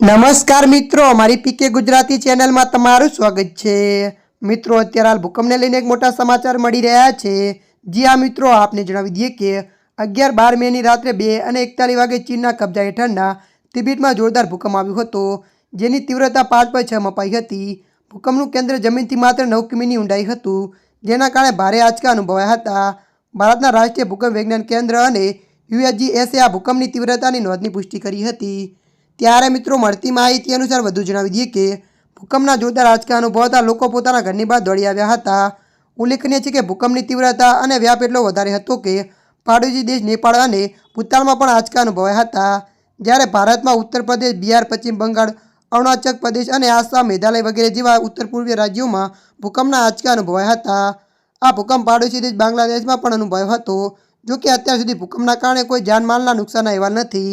નમસ્કાર મિત્રો, અમારી પીકે ગુજરાતી ચેનલમાં તમારું સ્વાગત છે. મિત્રો, અત્યારે હાલ ભૂકંપને લઈને એક મોટા સમાચાર મળી રહ્યા છે. જી આ મિત્રો, આપને જણાવી દઈએ કે અગિયાર બાર મેની રાત્રે બે અને એકતાલીસ વાગે ચીનના કબજા હેઠળના તિબેટમાં જોરદાર ભૂકંપ આવ્યો હતો, જેની તીવ્રતા પાંચ પોઈન્ટ છ મપાઈ હતી. ભૂકંપનું કેન્દ્ર જમીનથી માત્ર નવ કિમીની ઊંડાઈ હતું, જેના કારણે ભારે આંચકા અનુભવાયા હતા. ભારતના રાષ્ટ્રીય ભૂકંપ વિજ્ઞાન કેન્દ્ર અને યુએસજીએસે આ ભૂકંપની તીવ્રતાની નોંધની પુષ્ટિ કરી હતી. ત્યારે મિત્રો મળતી માહિતી અનુસાર વધુ જણાવી દઈએ કે ભૂકંપના જોરદાર આંચકા અનુભવતા લોકો પોતાના ઘરની બહાર દોડી આવ્યા હતા. ઉલ્લેખનીય છે કે ભૂકંપની તીવ્રતા અને વ્યાપ એટલો વધારે હતો કે પાડોશી દેશ નેપાળ અને ભૂતાનમાં પણ આંચકા અનુભવાયા હતા. જ્યારે ભારતમાં ઉત્તર પ્રદેશ, બિહાર, પશ્ચિમ બંગાળ, અરુણાચલ પ્રદેશ અને આસામ, મેઘાલય વગેરે જેવા ઉત્તર પૂર્વીય રાજ્યોમાં ભૂકંપના આંચકા અનુભવાયા હતા. આ ભૂકંપ પાડોશી દેશ બાંગ્લાદેશમાં પણ અનુભવ્યો હતો, જો કે અત્યાર સુધી ભૂકંપના કારણે કોઈ જાનમાલના નુકસાન અહેવાલ નથી.